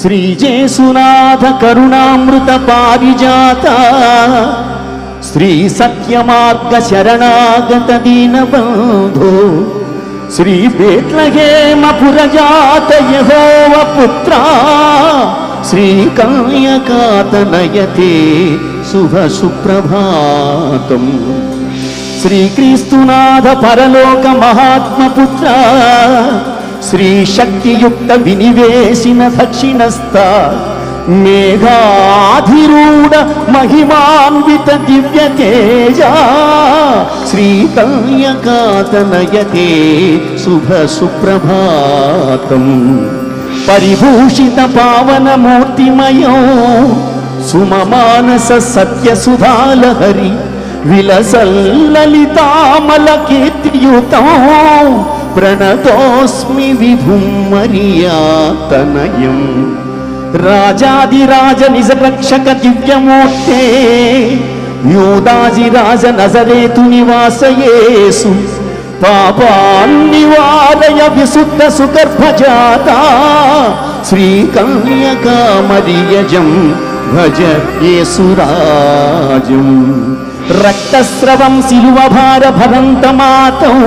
శ్రీజేసునాథ కరుణామృత పారిజాత శ్రీ సత్యమార్గ శరణాగత దీనబంధో శ్రీ బేట్లహేమ పురజాత యహోవ పుత్ర శ్రీ కాయకాతనయతే శుభ సుప్రభాతం. శ్రీక్రీస్తునాథ పరలోక మహాత్మపుత్ర శ్రీశక్తియుక్త వినివేశిన దక్షిణస్థ మేఘాధిరూఢ మహిమాన్విత దివ్య తేజ శ్రీకల్యకాతనయతే శుభ సుప్రభాతం. పరిభూషిత పావనమూర్తిమయం సుమమానస సత్యసుధాలహరి విలసల్లలితామల కీర్తియుతం ప్రణతోస్మి విభుం మరియాతనయం రాజాదిరాజ నిజ రక్షక దివ్యమూర్తే యోదాజిరాజ నజరేతు నివాసయేసు. పాపాన్నివారయ విశుద్ధ సుగర్భజాత శ్రీకన్యకామరియజం భజ యేసురాజం. రక్తస్రవం సిలువభార భరంతమాతం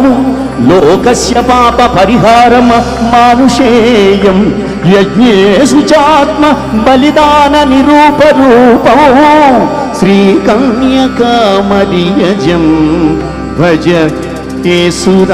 లోకస్య పాప పరిహారం మానుషేయం. యజ్ఞేషు చాత్మ బలిదాన నిరూప నిరూపరూపం శ్రీకన్యకామరియజం. భజ కేసురాజం